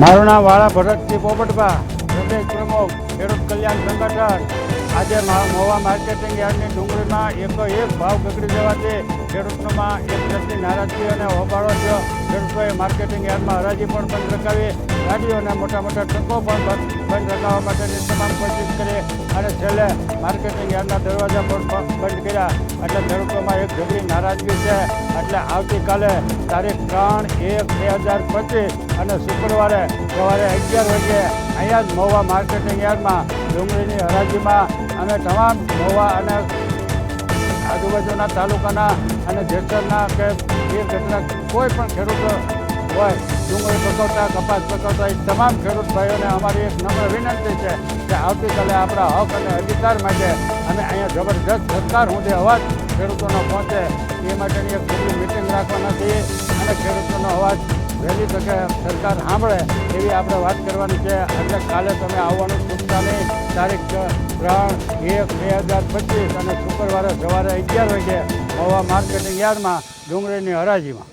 મારું નામ વાળા ભરતસિંહ પોપટભા. પ્રદેશ પ્રમુખ ખેડૂત કલ્યાણ સંગઠન. આજે મોવા માર્કેટિંગ યાર્ડની ડુંગળીમાં એકો એક ભાવ ગગડી જવાથી ખેડૂતોમાં એક વ્યક્તિ નારાજગી અને હોબાળો થયો ખેડૂતોએ માર્કેટિંગ યાર્ડમાં હરાજી પણ બંધ રખાવી. અને મોટા મોટા ટ્રકો પણ બંધ રખાવવા માટેની તમામ કોશિશ કરી અને છેલ્લે માર્કેટિંગ યાર્ડના દરવાજા પણ બંધ કર્યા. એટલે ખેડૂતોમાં એક ઝઘડી નારાજગી છે. એટલે આવતીકાલે તારીખ ત્રણ એક બે હજાર પચીસ અને શુક્રવારે સવારે અગિયાર વાગે અહીંયા જ મહુવા માર્કેટિંગ યાર્ડમાં ડુંગળીની હરાજીમાં અમે તમામ મહુવા અને આજુબાજુના તાલુકાના અને જેસરના કે એ કેટલાક કોઈ પણ ખેડૂતો હોય, ડુંગળી પકવતા, કપાસ પકવતા, એ તમામ ખેડૂત ભાઈઓને અમારી એક નમ્ર વિનંતી છે કે આવતીકાલે આપણા હક અને અધિકાર માટે અમે અહીંયા જબરદસ્ત સરકાર સુધી અવાજ ખેડૂતોનો પહોંચે એ માટેની એક મોટી મિટિંગ રાખવાના છીએ અને ખેડૂતોનો અવાજ વહેલી તકે સરકાર સાંભળે એવી આપણે વાત કરવાની છે. એટલે કાલે તમે આવવાનું ચૂકતા નહીં તારીખ ત્રણ એક બે હજાર પચીસ અને શુક્રવારે સવારે અગિયાર વાગે હવા માર્કેટિંગ યાર્ડમાં ડુંગળીની હરાજીમાં.